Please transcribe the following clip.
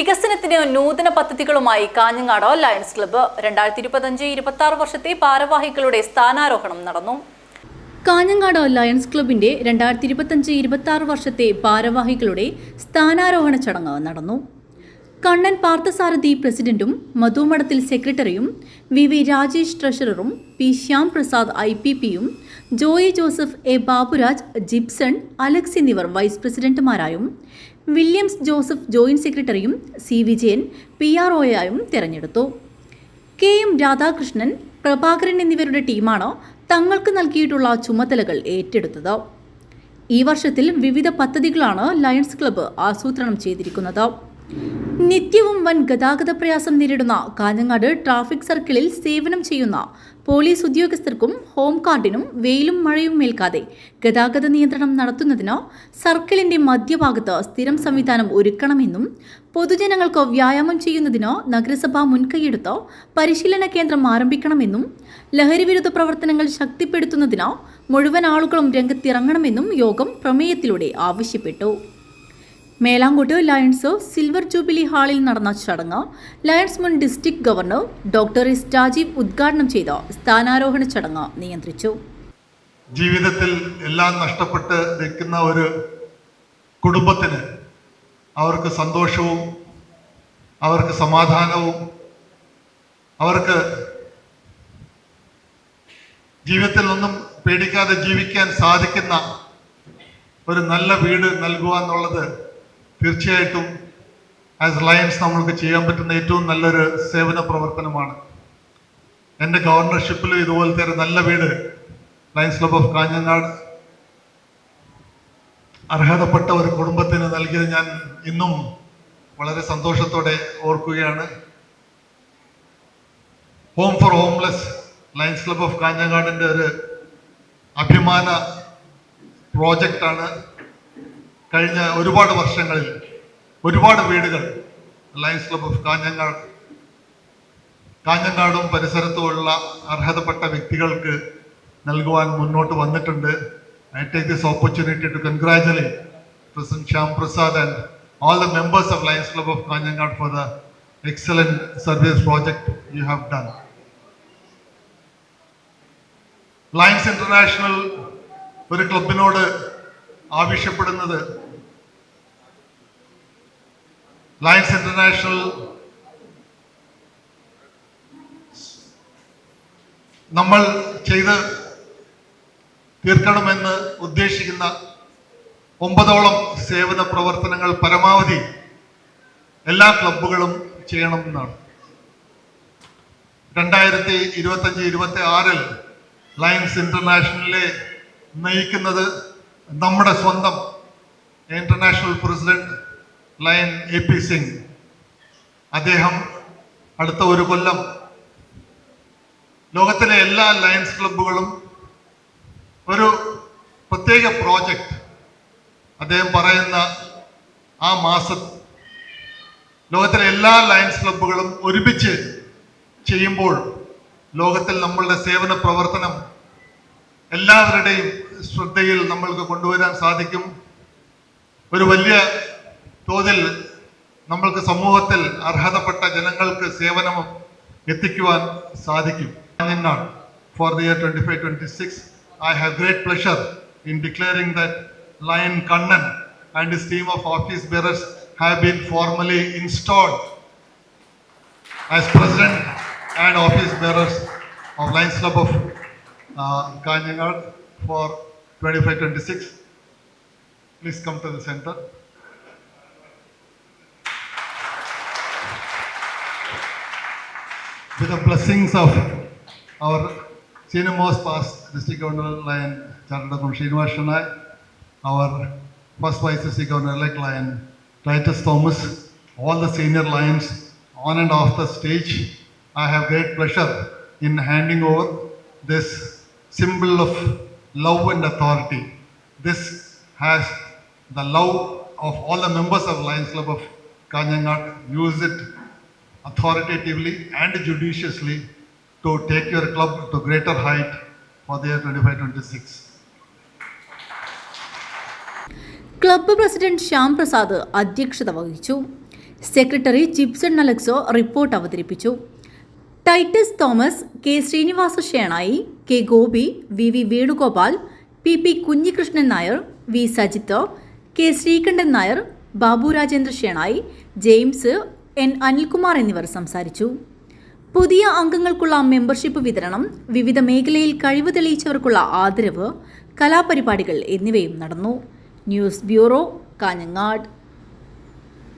വികസനത്തിന് നൂതന പദ്ധതികളുമായി Kanhangad lions club രണ്ടായിരത്തി ഇരുപത്തഞ്ച് ഇരുപത്തി ആറ് വർഷത്തെ ഭാരവാഹികളുടെ സ്ഥാനാരോഹണം നടന്നു. കാഞ്ഞങ്ങാട് ലയൺസ് ക്ലബിന്റെ രണ്ടായിരത്തി ഇരുപത്തഞ്ച് ഇരുപത്തി ആറ് വർഷത്തെ ഭാരവാഹികളുടെ സ്ഥാനാരോഹണ ചടങ്ങ് നടന്നു. കണ്ണൻ പാർത്ഥസാരഥി പ്രസിഡന്റും മധുമഠത്തിൽ സെക്രട്ടറിയും V V Rajesh ട്രഷററും P Shyam Prasad I P പിയും Joy Joseph A Baburaj Gipson Alex എന്നിവർ വൈസ് പ്രസിഡന്റുമാരായും വില്യംസ് ജോസഫ് ജോയിന്റ് സെക്രട്ടറിയും സി വിജയൻ പി ആർ ഒയായും തെരഞ്ഞെടുത്തു. കെ എം രാധാകൃഷ്ണൻ പ്രഭാകരൻ എന്നിവരുടെ ടീമാണ് തങ്ങൾക്ക് നൽകിയിട്ടുള്ള ചുമതലകൾ ഏറ്റെടുത്തത്. ഈ വർഷത്തിൽ വിവിധ പദ്ധതികളാണ് ലയൺസ് ക്ലബ്ബ് ആസൂത്രണം ചെയ്തിരിക്കുന്നത്. നിത്യവും വൻ ഗതാഗത പ്രയാസം നേരിടുന്ന കാഞ്ഞങ്ങാട് ട്രാഫിക് സർക്കിളിൽ സേവനം ചെയ്യുന്ന പോലീസ് ഉദ്യോഗസ്ഥർക്കും ഹോം കാർഡിനും വെയിലും മഴയും മേൽക്കാതെ ഗതാഗത നിയന്ത്രണം നടത്തുന്നതിന് സർക്കിളിന്റെ മധ്യഭാഗത്ത് സ്ഥിരം സംവിധാനം ഒരുക്കണമെന്നും പൊതുജനങ്ങൾക്ക് വ്യായാമം ചെയ്യുന്നതിനോ നഗരസഭ മുൻകൈയെടുത്തോ പരിശീലന കേന്ദ്രം ആരംഭിക്കണമെന്നും ലഹരിവിരുദ്ധ പ്രവർത്തനങ്ങൾ ശക്തിപ്പെടുത്തുന്നതിനോ മുഴുവൻ ആളുകളും രംഗത്തിറങ്ങണമെന്നും യോഗം പ്രമേയത്തിലൂടെ ആവശ്യപ്പെട്ടു. മേലാങ്കോട്ട് ലയൺസ് സിൽവർ ജൂബിലി ഹാളിൽ നടന്ന ചടങ്ങ് ലയൺസ് മുൻ district governor doctor S Rajeev ഉദ്ഘാടനം ചെയ്ത സ്ഥാനാരോഹണ ചടങ്ങ് നിയന്ത്രിച്ചു. ജീവിതത്തിൽ എല്ലാം നഷ്ടപ്പെട്ട് നിൽക്കുന്ന ഒരു കുടുംബത്തിന് അവർക്ക് സന്തോഷവും അവർക്ക് സമാധാനവും അവർക്ക് ജീവിതത്തിൽ ഒന്നും പേടിക്കാതെ ജീവിക്കാൻ സാധിക്കുന്ന ഒരു നല്ല വീട് നൽകുക എന്നുള്ളത് തീർച്ചയായിട്ടും ആസ് ലയൻസ് നമ്മൾക്ക് ചെയ്യാൻ പറ്റുന്ന ഏറ്റവും നല്ലൊരു സേവന പ്രവർത്തനമാണ്. എന്റെ ഗവർണർഷിപ്പിൽ ഇതുപോലത്തെ ഒരു നല്ല വീട് ലയൻസ് ക്ലബ് ഓഫ് കാഞ്ഞങ്ങാട് അർഹതപ്പെട്ട ഒരു കുടുംബത്തിന് നൽകിയത് ഞാൻ ഇന്നും വളരെ സന്തോഷത്തോടെ ഓർക്കുകയാണ്. Home for homeless Lions club of കാഞ്ഞങ്ങാടിന്റെ ഒരു അഭിമാന പ്രോജക്റ്റാണ്. കഴിഞ്ഞ ഒരുപാട് വർഷങ്ങളിൽ ഒരുപാട് വീടുകൾ ലയൻസ് ക്ലബ് ഓഫ് കാഞ്ഞങ്ങാട് കാഞ്ഞങ്ങാടും പരിസരത്തുമുള്ള അർഹതപ്പെട്ട വ്യക്തികൾക്ക് നൽകുവാൻ മുന്നോട്ട് വന്നിട്ടുണ്ട്. I take this opportunity to congratulate president Shyam Prasad and all the members of Lions club of Kanhangad for the excellent service project you have done Lions international ഒരു ക്ലബിനോട് ആവശ്യപ്പെടുന്നത്. ലയൻസ് ഇന്റർനാഷണൽ നമ്മൾ ചെയ്ത് തീർക്കണമെന്ന് ഉദ്ദേശിക്കുന്ന ഒമ്പതോളം സേവന പ്രവർത്തനങ്ങൾ പരമാവധി എല്ലാ ക്ലബുകളും ചെയ്യണമെന്നാണ് രണ്ടായിരത്തി ഇരുപത്തഞ്ച് ഇരുപത്തി ആറിൽ ലയൻസ് ഇന്റർനാഷണലിലെ നയിക്കുന്നത് നമ്മുടെ സ്വന്തം international president lion A P Singh അദ്ദേഹം അടുത്ത ഒരു കൊല്ലം ലോകത്തിലെ എല്ലാ ലയൻസ് ക്ലബുകളും ഒരു പ്രത്യേക പ്രോജക്റ്റ് അദ്ദേഹം പറയുന്ന ആ മാസം ലോകത്തിലെ എല്ലാ ലയൻസ് ക്ലബുകളും ഒരുമിച്ച് ചെയ്യുമ്പോൾ ലോകത്തിൽ നമ്മളുടെ സേവന പ്രവർത്തനം എല്ലാവരുടെയും ശ്രദ്ധയിൽ നമ്മൾക്ക് കൊണ്ടുവരാൻ സാധിക്കും. ഒരു വലിയ തോതിൽ നമ്മൾക്ക് സമൂഹത്തിൽ അർഹതപ്പെട്ട ജനങ്ങൾക്ക് സേവനം എത്തിക്കുവാൻ സാധിക്കും. എന്നാണ് for the year twenty five twenty six I have great pleasure in declaring ദയൻ Kannan and team of office bearers have been formally installed as president and office bearers of Lions club of Kanhangad for 25-26. Please come to the center. with the blessings of our senior most past district governor lion chartered from our first vice district governor elect lion Titus Thomas, all the senior lions on and off the stage. I have great pleasure in handing over this symbol of love and authority. This has the love of all the members of Lions Club of Kanyangat. Use it authoritatively and judiciously to take your club to greater height for the year 25-26. Club president Shyam Prasad അധ്യക്ഷത വഹിച്ചു secretary Gipson അലക്സോ report അവതരിപ്പിച്ചു Titus Thomas K Srinivasa Shenoy K Gopi V V Venugopal P P Kunhikrishnan Nair V Sajith K Sreekantan Nair Babu Rajendra Shenoy James N Anilkumar എന്നിവർ സംസാരിച്ചു. പുതിയ അംഗങ്ങൾക്കുള്ള membership വിതരണം വിവിധ മേഖലയിൽ കഴിവ് തെളിയിച്ചവർക്കുള്ള ആദരവ് കലാപരിപാടികൾ എന്നിവയും നടന്നു. News bureau Kanhangad.